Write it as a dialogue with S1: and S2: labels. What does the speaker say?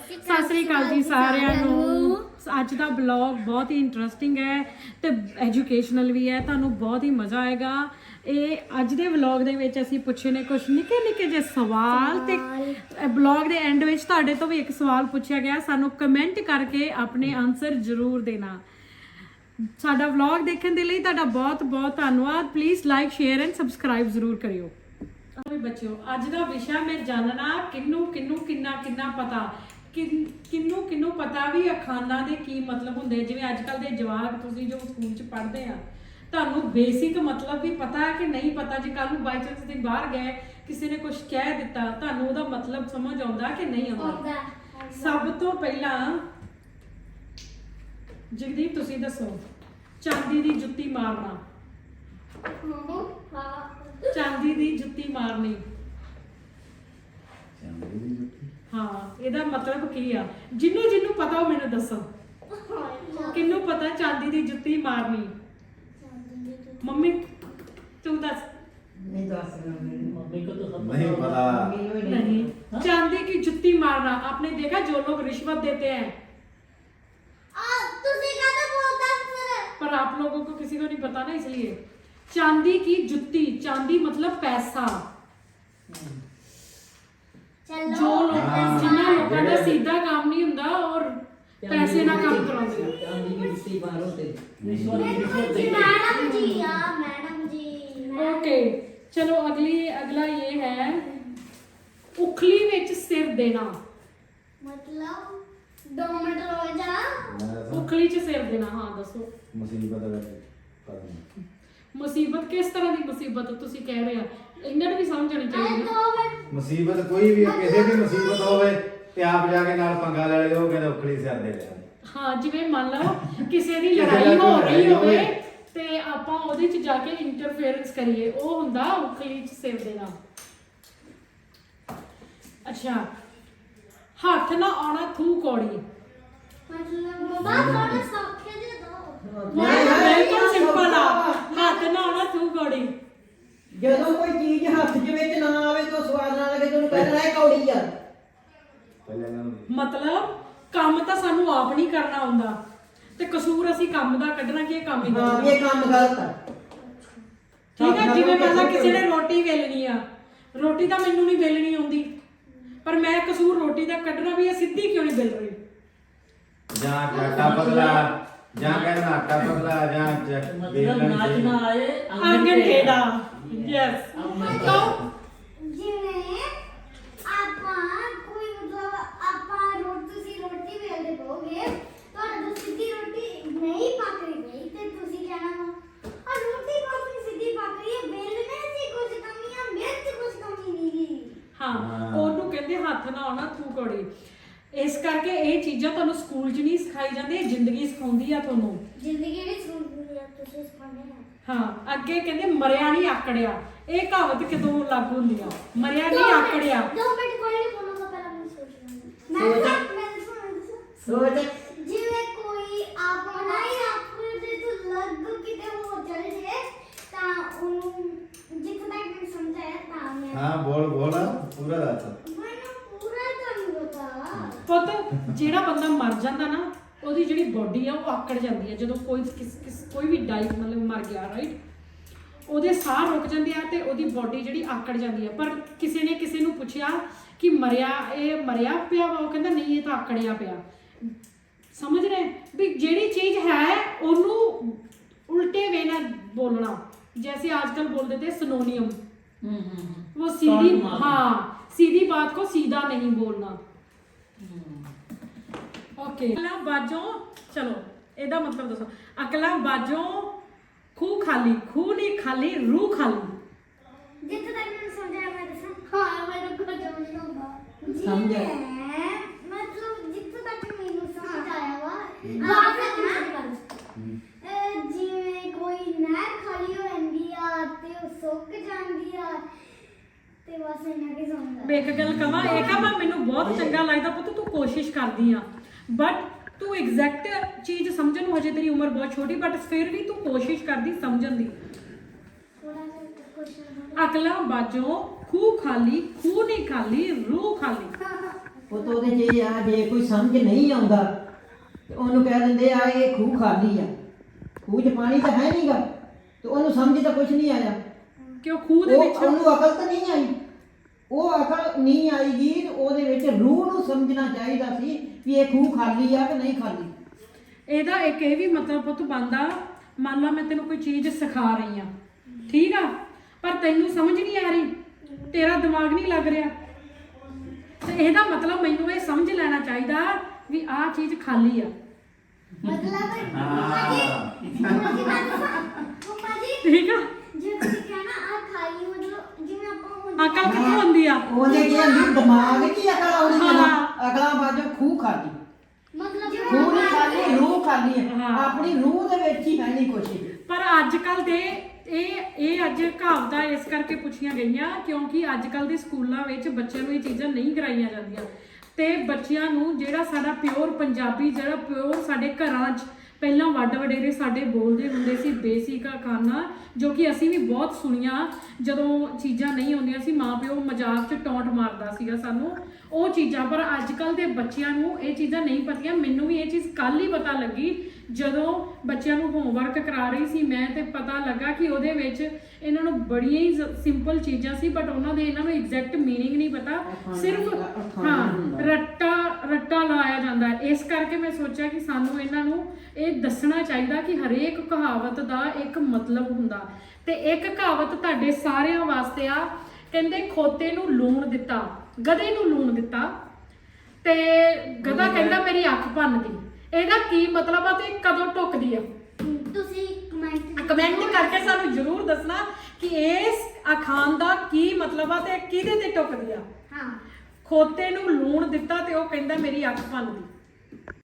S1: ਸਤਿ ਸ੍ਰੀ ਅਕਾਲ ਜੀ ਸਾਰਿਆਂ ਨੂੰ। ਅੱਜ ਦਾ ਬਲੌਗ ਬਹੁਤ ਹੀ ਇੰਟਰਸਟਿੰਗ ਹੈ ਤੇ ਐਜੂਕੇਸ਼ਨਲ ਵੀ ਹੈ ਤੁਹਾਨੂੰ ਬਹੁਤ ਹੀ ਮਜ਼ਾ ਆਏਗਾ। ਇਹ ਅੱਜ ਦੇ ਵਲੌਗ ਦੇ ਵਿੱਚ ਅਸੀਂ ਪੁੱਛੇ ਨੇ ਕੁਝ ਨਿੱਕੇ ਨਿੱਕੇ ਜਿਹੇ ਸਵਾਲ ਤੇ ਬਲੌਗ ਦੇ ਐਂਡ ਵਿੱਚ ਤੁਹਾਡੇ ਤੋਂ ਵੀ ਇੱਕ ਸਵਾਲ ਪੁੱਛਿਆ ਗਿਆ। ਸਾਨੂੰ ਕਮੈਂਟ ਕਰਕੇ ਆਪਣੇ ਆਨਸਰ ਜ਼ਰੂਰ ਦੇਣਾ। ਸਾਡਾ ਵਲੌਗ ਦੇਖਣ ਦੇ ਲਈ ਤੁਹਾਡਾ ਬਹੁਤ ਬਹੁਤ ਧੰਨਵਾਦ। Please like share and subscribe ਜ਼ਰੂਰ ਕਰਿਓ। ਵੀ ਬੱਚਿਓ ਅੱਜ ਦਾ ਵਿਸ਼ਾ ਮੈਂ ਜਾਣਨਾ ਕਿੰਨੂੰ ਕਿੰਨੂੰ ਕਿੰਨਾ ਕਿੰਨਾ ਪਤਾ। ਕਿੰਨ- ਕਿੰਨੂੰ ਕਿੰਨੂੰ ਪਤਾ ਵੀ ਅਖਾਨਾਂ ਦੇ ਕੀ ਮਤਲਬ ਹੁੰਦੇ ਜਿਵੇਂ ਅੱਜ ਕੱਲ ਦੇ ਜਵਾਕ ਤੁਸੀਂ ਜੋ ਸਕੂਲ 'ਚ ਪੜ੍ਹਦੇ ਆ ਤੁਹਾਨੂੰ ਬੇਸਿਕ ਮਤਲਬ ਵੀ ਪਤਾ ਹੈ ਕਿ ਨਹੀਂ ਪਤਾ? ਜੇ ਕੱਲ ਨੂੰ ਬਾਈ ਚਾਂਸ ਤੁਸੀਂ ਬਾਹਰ ਗਏ ਕਿਸੇ ਨੇ ਕੁਝ ਕਹਿ ਦਿੱਤਾ ਤੁਹਾਨੂੰ ਉਹਦਾ ਮਤਲਬ ਸਮਝ ਆਉਂਦਾ ਕਿ ਨਹੀਂ ਆਉਂਦਾ? ਸਭ ਤੋਂ ਪਹਿਲਾਂ ਜਗਦੀਪ ਤੁਸੀਂ ਦੱਸੋ ਚਾਂਦੀ ਦੀ ਜੁੱਤੀ ਮਾਰਨਾ। ਚਾਂਦੀ ਦੀ ਜੁੱਤੀ ਮਾਰਨੀ। ਹਾਂ ਇਹਦਾ ਮਤਲਬ ਕੀ ਆ ਜਿੰਨੂੰ ਜਿੰਨੂੰ ਪਤਾ ਉਹ ਮੈਨੂੰ ਦੱਸੋ ਕਿੰਨੂੰ ਪਤਾ ਚਾਂਦੀ ਦੀ ਜੁੱਤੀ ਮਾਰਨੀ ਮੰਮੀ ਤੂੰ ਦੱਸ
S2: नहीं दस
S3: मम्मी को तो सब
S4: नहीं पता
S1: नहीं चांदी की जुत्ती मारना आपने देखा जो लोग रिश्वत देते हैं पर आप लोगों को किसी को नहीं पता ना इसलिए चांदी की जुत्ती चांदी मतलब पैसा ਚਲੋ। ਜੋ ਲੋਕਾਂ ਜਿਨ੍ਹਾਂ ਲੋਕਾਂ ਦਾ ਸਿੱਧਾ ਕੰਮ ਨਹੀਂ ਹੁੰਦਾ ਔਰ ਪੈਸੇ ਨਾਲ ਕੰਮ ਕਰਾਉਂਦੇ ਆ
S2: ਆਂਦੀ ਸੀ ਬਾਹਰੋਂ
S3: ਤੇ। ਰਿਸ਼ਵਤ ਜੀ
S5: ਮੈਡਮ ਜੀ ਆ ਮੈਡਮ ਜੀ
S1: ਓਕੇ ਚਲੋ ਅਗਲੀ ਅਗਲਾ ਇਹ ਹੈ ਉਖਲੀ ਵਿੱਚ ਸਿਰ ਦੇਣਾ।
S5: ਮਤਲਬ ਦੋ ਮਿੰਟ ਰੋ ਜਾ।
S1: ਉਖਲੀ 'ਚ ਸਿਰ ਦੇਣਾ ਹਾਂ ਦੱਸੋ।
S4: ਮੁਸੀਬਤ ਦਾ ਕਰਨਾ।
S1: ਮੁਸੀਬਤ ਕਿਸ ਤਰ੍ਹਾਂ ਦੀ ਮੁਸੀਬਤ ਤੁਸੀਂ ਕਹਿ ਰਹੇ ਆ? ਇਹਨਾਂ ਨੂੰ ਵੀ ਸਮਝ
S5: ਆਣੀ
S1: ਚਾਹੀਦੀ ਹੈ।
S4: ਮੁਸੀਬਤ ਕੋਈ ਵੀ ਆ, ਕਿਸੇ ਵੀ ਮੁਸੀਬਤ ਹੋਵੇ ਤੇ ਆਪ ਜਾ ਕੇ ਨਾਲ ਪੰਗਾ ਲੈ ਲਿਓ ਕਹਿੰਦੇ ਉਖਲੀ ਸਿਰ ਦੇ ਲਿਆ
S1: ਹਾਂ ਜਿਵੇਂ ਮੰਨ ਲਓ ਕਿਸੇ ਦੀ
S4: ਕਿਸੇ
S1: ਦਾ
S4: ਲੜਾਈ
S1: ਹੋ
S4: ਕੋਈ
S1: ਰਹੀ
S4: ਲੜਾਈ
S1: ਹੋਵੇ
S4: ਹੋਵੇ।
S1: ਤੇ ਆਪਾਂ ਉਹਦੇ ਚ ਜਾ ਕੇ ਇੰਟਰਫੇਰੈਂਸ ਕਰੀਏ ਉਹ ਹੁੰਦਾ ਉਖਲੀ ਚ ਸਿਰ ਦੇਣਾ ਅੱਛਾ ਹੱਥ ਨਾ ਆਉਣਾ ਥੂ ਕੌੜੀ।
S5: ਮਤਲਬ ਬਾਬਾ ਥੋੜਾ ਸੌਖੇ ਦੇ। ਦੋ
S1: ਬਿਲਕੁਲ ਸਿੰਪਲ ਆ। ਹੱਥ ਨਾ ਆਉਣਾ ਥੂ ਕੌੜੀ
S2: ਜਦੋਂ ਕੋਈ ਚੀਜ਼ ਹੱਥ ਦੇ ਵਿੱਚ ਨਾ ਆਵੇ ਤਾਂ ਸਵਾਦ ਨਾ ਲੱਗੇ ਤੈਨੂੰ ਕਹਿਣਾ ਇਹ ਕੌੜੀ ਆ।
S4: ਪਹਿਲਾਂ ਇਹਨਾਂ ਨੂੰ
S1: ਮਤਲਬ ਕੰਮ ਤਾਂ ਸਾਨੂੰ ਆਪ ਨਹੀਂ ਕਰਨਾ ਆਉਂਦਾ। ਤੇ ਕਸੂਰ ਅਸੀਂ ਕੰਮ ਦਾ ਕੱਢਣਾ ਕਿ ਇਹ ਕੰਮ ਹੀ
S2: ਹਾਂ ਵੀ ਇਹ ਕੰਮ ਗਲਤ ਆ।
S1: ਠੀਕ ਹੈ ਜਿਵੇਂ ਮੰਨ ਲਾ ਕਿਸੇ ਨੇ ਰੋਟੀ ਵੇਲਣੀ ਆ। ਰੋਟੀ ਤਾਂ ਮੈਨੂੰ ਨਹੀਂ ਵੇਲਣੀ ਆਉਂਦੀ। ਪਰ ਮੈਂ ਕਸੂਰ ਰੋਟੀ ਦਾ ਕੱਢਣਾ ਵੀ ਇਹ ਸਿੱਧੀ ਕਿਉਂ ਨਹੀਂ ਵੇਲ ਰਹੀ?
S4: ਜਾਂ ਆਟਾ ਪਤਲਾ ਜਾਂ ਕਹਿੰਦਾ ਆਟਾ ਪਤਲਾ ਜਾਂ ਚ-
S3: मतलब
S4: ਬੇਲਣ
S3: नाच
S4: ਚ-
S3: ना आए
S1: ਆਂਗਨ ਟੇੜਾ ਯੈਸ ਕਹੋ ਕਰਕੇ ਇਹ ਚੀਜ਼ਾਂ ਤੁਹਾਨੂੰ ਸਕੂਲ 'ਚ ਨਹੀਂ ਸਿਖਾਈ ਜਾਂਦੀ ਇਹ ਜ਼ਿੰਦਗੀ ਸਿਖਾਉਂਦੀ ਆ ਤੁਹਾਨੂੰ।
S5: ਜ਼ਿੰਦਗੀ ਵਿੱਚ ਤੁਸੀਂ ਸਿਖਾਉਂਦੇ ਹੋ
S1: ਹਾਂ ਅੱਗੇ ਕਹਿੰਦੇ ਮਰਿਆ ਨਹੀਂ ਆਕੜਿਆ। ਇਹ ਕਹਾਵਤ ਕਿਦੋਂ ਲਾਗੂ ਹੁੰਦੀ ਆ ਮਰਿਆ ਨਹੀਂ ਆਕੜਿਆ।
S5: ਦੋ ਮਿੰਟ ਕੋਈ ਨਹੀਂ ਬੋਲੂਗਾ ਪਹਿਲਾਂ ਮੈਂ ਸੋਚਣਾ ਮੈਂ
S2: ਸੋਚ।
S5: ਤਾਂ- ਮੈਂ ਦੱਸਾਂ
S2: ਸੋਚ
S5: ਜਿਵੇਂ ਕੋਈ ਆਪਣਾ ਹੀ ਆਪਣੇ ਦੇ ਤੋਂ ਲੱਗ ਕਿਤੇ ਹੋ ਚਲੇ ਜੇ ਤਾਂ ਉਹਨੂੰ ਜਿੱਥੇ ਤੱਕ ਮੈਨੂੰ ਸਮਝਾਇਆ ਤਾਂ ਮੈਂ
S4: ਹਾਂ ਬੋਲ ਬੋਲ ਪੂਰਾ ਦੱਸ
S5: ਮੈਨੂੰ ਪੂਰਾ ਤਾਂ ਨਹੀਂ ਪਤਾ
S1: ਪੁੱਤ ਜਿਹੜਾ ਬੰਦਾ ਮਰ ਜਾਂਦਾ ਨਾ ਉਹਦੀ ਜਿਹੜੀ ਬੋਡੀ ਆ ਉਹ ਆਕੜ ਜਾਂਦੀ ਹੈ ਜਦੋਂ ਕੋਈ ਕਿਸ ਕਿਸ ਕੋਈ ਵੀ ਡਾਈ ਮਤਲਬ ਮਰ ਗਿਆ ਰਾਈਟ ਉਹਦੇ ਸਾਹ ਰੁਕ ਜਾਂਦੇ ਆ ਤੇ ਉਹਦੀ ਬੋਡੀ ਜਿਹੜੀ ਆਕੜ ਜਾਂਦੀ ਹੈ ਪਰ ਕਿਸੇ ਨੇ ਕਿਸੇ ਨੂੰ ਪੁੱਛਿਆ ਕਿ ਮਰਿਆ ਇਹ ਮਰਿਆ ਪਿਆ ਵਾ ਉਹ ਕਹਿੰਦਾ ਨਹੀਂ ਇਹ ਤਾਂ ਆਕੜਿਆ ਪਿਆ ਸਮਝ ਰਹੇ ਵੀ ਜਿਹੜੀ ਚੀਜ਼ ਹੈ ਉਹਨੂੰ ਉਲਟੇ ਵੇ ਨਾਲ ਬੋਲਣਾ ਜੈਸੇ आजकल बोल देते हैं सिनोनियम वो सीधी
S3: Short mark.
S1: हाँ सीधी बात को सीधा नहीं बोलना ਓਕੇ ਅਕਲਾਂ ਬਾਜੋਂ ਚਲੋ ਇਹਦਾ ਮਤਲਬ ਦੱਸੋ। ਅਕਲਾਂ ਬਾਜੋਂ ਖੂਹ ਖਾਲੀ ਖੂਹ ਨਹੀਂ ਖਾਲੀ ਰੂਹ ਖਾਲੀ।
S5: ਜਿੱਥੇ ਤੱਕ ਮੈਨੂੰ ਸਮਝਾਇਆ ਮੈਂ ਦੱਸਾਂ। ਹਾਂ ਮੈਨੂੰ ਕੁਝ ਸਮਝ ਨਹੀਂ ਆਉਂਦਾ
S2: ਸਮਝ ਆਇਆ।
S5: ਜਿਵੇਂ ਮਤਲਬ ਜਿੱਥੇ ਤੱਕ ਮੈਨੂੰ ਸਮਝ ਆਇਆ ਵਾ ਬਾਤ ਹੈ ਜਿਵੇਂ ਕੋਈ ਨਹਿਰ ਖਾਲੀ ਹੋ ਜਾਂਦੀ ਆ ਤੇ ਉਹ ਸੁੱਕ ਜਾਂਦੀ ਆ ਤੇ ਬਸ ਕੇ
S1: ਮੈਂ ਇੱਕ ਗੱਲ ਕਵਾਂ ਇਹ ਕਹਾਂ ਮੈਨੂੰ ਬਹੁਤ ਚੰਗਾ ਲੱਗਦਾ ਪੁੱਤ ਤੂੰ ਕੋਸ਼ਿਸ਼ ਕਰਦੀ ਆ। ਬਟ ਤੂੰ ਐਗਜ਼ੈਕਟ ਚੀਜ਼ ਸਮਝਣ ਨੂੰ ਹਜੇ ਤੇਰੀ ਉਮਰ ਬਹੁਤ ਛੋਟੀ ਬਟ ਫਿਰ ਵੀ ਤੂੰ ਕੋਸ਼ਿਸ਼ ਕਰਦੀ ਸਮਝਣ ਦੀ।
S5: ਥੋੜਾ ਜਿਹਾ ਕੁਐਸਚਨ
S1: ਅਕਲਾਂ ਬਾਜੋਂ ਖੂਹ ਖਾਲੀ ਖੂਹ ਨਹੀਂ ਖਾਲੀ ਰੂਹ ਖਾਲੀ।
S2: ਉਹ ਤਾਂ ਉਹਦੇ ਇਹ ਆ ਜੇ ਕੋਈ ਸਮਝ ਨਹੀਂ ਆਉਂਦਾ ਤੇ ਉਹਨੂੰ ਕਹਿ ਦਿੰਦੇ ਆ ਇਹ ਖੂਹ ਖਾਲੀ ਆ। ਖੂਹ 'ਚ ਪਾਣੀ ਤਾਂ ਹੈ ਨਹੀਂਗਾ ਤੇ ਉਹਨੂੰ ਸਮਝ ਤਾਂ ਕੁਝ ਨਹੀਂ ਆਇਆ।
S1: ਕਿ ਉਹ ਖੂਹ ਦੇ
S2: ਉਹ
S1: ਵਿੱਚ
S2: ਉਹਨੂੰ ਅਕਲ ਤਾਂ ਨਹੀਂ ਆਈ। ਉਹ ਅਕਲ ਨਹੀਂ ਆਈਗੀ ਤੇ ਉਹਦੇ ਵਿੱਚ ਰੂਹ ਨੂੰ ਸਮਝਣਾ ਚਾਹੀਦਾ ਸੀ ਵੀ ਇਹ ਖੂਹ ਖਾਲੀ ਆ ਕਿ ਨਹੀਂ ਖਾਲੀ।
S1: ਇਹਦਾ ਇੱਕ ਇਹ ਵੀ ਮਤਲਬ ਪੁੱਤ ਬੰਦਾ ਮੰਨ ਲਾ ਮੈਂ ਤੈਨੂੰ ਕੋਈ ਚੀਜ਼ ਸਿਖਾ ਰਹੀ ਆ ਠੀਕ ਆ? ਪਰ ਤੈਨੂੰ ਸਮਝ ਨਹੀਂ ਆ ਰਹੀ ਤੇਰਾ ਦਿਮਾਗ ਨਹੀਂ ਲੱਗ ਰਿਹਾ। ਤੇ ਇਹਦਾ ਮਤਲਬ ਮੈਨੂੰ ਇਹ ਸਮਝ ਲੈਣਾ ਚਾਹੀਦਾ ਵੀ ਆਹ ਚੀਜ਼ ਖਾਲੀ ਆ।
S5: ਮਤਲਬ ਮੰਮਾ ਜੀ ਮੰਮਾ ਜੀ ਮੈਂ ਦੱਸਾਂ? ਮੰਮਾ ਜੀ
S1: ਠੀਕ ਆ?
S5: ਜੇ ਤੁਸੀਂ ਕਹਿਣਾ ਆ ਖਾਲੀ ਮਤਲਬ
S1: ਅਕਲ ਕਿੱਥੋਂ ਹੁੰਦੀ ਆ?
S2: ਉਹਦੇ ਕੀ ਹੁੰਦੀ ਦਿਮਾਗ ਹੀ ਅਕਲ ਆਉਣੀ
S1: ਹਾਂ।
S2: ਅਗਲਾ ਬਾਜੋ ਖੂਹ ਖਾਲੀ।
S5: ਮਤਲਬ
S2: ਖੂਹ ਨਹੀਂ ਖਾਲੀ ਰੂਹ ਖਾਲੀ ਹੈ
S1: ਹਾਂ।
S2: ਆਪਣੀ ਰੂਹ ਦੇ ਵਿੱਚ ਹੀ ਹੈ ਨਹੀਂ ਕੁਛ
S1: ਪਰ ਅੱਜ ਕੱਲ ਦੇ ਇਹ ਇਹ ਅੱਜ ਕਹਾਵਤਾਂ ਇਸ ਕਰਕੇ ਪੁੱਛੀਆਂ ਗਈਆਂ ਕਿਉਂਕਿ ਅੱਜ ਕੱਲ ਦੇ ਸਕੂਲਾਂ ਵਿੱਚ ਬੱਚਿਆਂ ਨੂੰ ਇਹ ਚੀਜ਼ਾਂ ਨਹੀਂ ਕਰਾਈਆਂ ਜਾਂਦੀਆਂ। ਤੇ ਬੱਚਿਆਂ ਨੂੰ ਜਿਹੜਾ ਸਾਡਾ ਪਿਓਰ ਪੰਜਾਬੀ ਜਿਹੜਾ ਪਿਓਰ ਸਾਡੇ ਘਰਾਂ 'ਚ ਪਹਿਲਾਂ ਵੱਡ ਵਡੇਰੇ ਸਾਡੇ ਬੋਲਦੇ ਹੁੰਦੇ ਸੀ ਬੇਸਿਕ ਖਾਨਾ ਜੋ ਕਿ ਅਸੀਂ ਵੀ ਬਹੁਤ ਸੁਣੀਆਂ। ਜਦੋਂ ਚੀਜ਼ਾਂ ਨਹੀਂ ਆਉਂਦੀਆਂ ਸੀ, ਮਾਪਿਓ ਮਜ਼ਾਕ 'ਚ ਟੌਂਟ ਮਾਰਦਾ ਸੀਗਾ ਸਾਨੂੰ। ਉਹ ਚੀਜ਼ਾਂ, ਪਰ ਅੱਜ ਕੱਲ ਦੇ ਬੱਚਿਆਂ ਨੂੰ ਇਹ ਚੀਜ਼ਾਂ ਨਹੀਂ ਪਤੀਆਂ। ਮੈਨੂੰ ਵੀ ਇਹ ਚੀਜ਼ ਕੱਲ ਹੀ ਪਤਾ ਲੱਗੀ ਜਦੋਂ ਬੱਚਿਆਂ ਨੂੰ ਹੋਮਵਰਕ ਕਰਾ ਰਹੀ ਸੀ ਮੈਂ ਤੇ ਪਤਾ ਲੱਗਾ ਕਿ ਉਹਦੇ ਵਿੱਚ ਇਹਨਾਂ ਨੂੰ ਬੜੀਆਂ ਹੀ ਸਿੰਪਲ ਚੀਜ਼ਾਂ ਸੀ ਬਟ ਉਹਨਾਂ ਦੇ ਇਹਨਾਂ ਨੂੰ ਐਗਜ਼ੈਕਟ ਮੀਨਿੰਗ ਨਹੀਂ ਪਤਾ। ਸਿਰਫ ਹਾਂ ਰੱਟਾ ਰੱਟਾ ਲਾਇਆ ਜਾਂਦਾ। ਇਸ ਕਰਕੇ ਮੈਂ ਸੋਚਿਆ ਕਿ ਸਾਨੂੰ ਇਹਨਾਂ ਨੂੰ ਇਹ ਦੱਸਣਾ ਚਾਹੀਦਾ ਕਿ ਹਰੇਕ ਕਹਾਵਤ ਦਾ ਇੱਕ ਮਤਲਬ ਹੁੰਦਾ। ਤੇ ਇੱਕ ਕਹਾਵਤ ਤੁਹਾਡੇ ਸਾਰਿਆਂ ਵਾਸਤੇ ਆ ਕਹਿੰਦੇ ਖੋਤੇ ਨੂੰ ਲੂਣ ਦਿੱਤਾ ਗਧੇ ਨੂੰ ਲੂਣ ਦਿੱਤਾ। ਤੇ ਗਧਾ ਕਹਿੰਦਾ ਮੇਰੀ ਅੱਖ ਭੰਨ ਗਈ ਇਹਦਾ ਕੀ ਮਤਲਬ ਆ ਤੇ ਕਦੋਂ ਟੁੱਕਦੀ ਆ?
S5: ਤੁਸੀਂ ਕਮੈਂਟ
S1: ਕਮੈਂਟ ਕਰਕੇ ਸਾਨੂੰ ਜਰੂਰ ਦੱਸਣਾ ਕਿ ਇਸ ਅਖਾਨ ਦਾ ਕੀ ਮਤਲਬ ਆ ਤੇ ਕਿਹਦੇ ਤੇ ਟੁੱਕਦੀ ਆ?
S5: ਹਾਂ।
S1: ਖੋਤੇ ਨੂੰ ਲੂਣ ਦਿੱਤਾ ਤੇ ਉਹ ਕਹਿੰਦਾ ਮੇਰੀ ਅੱਖ ਭੰਨ ਗਈ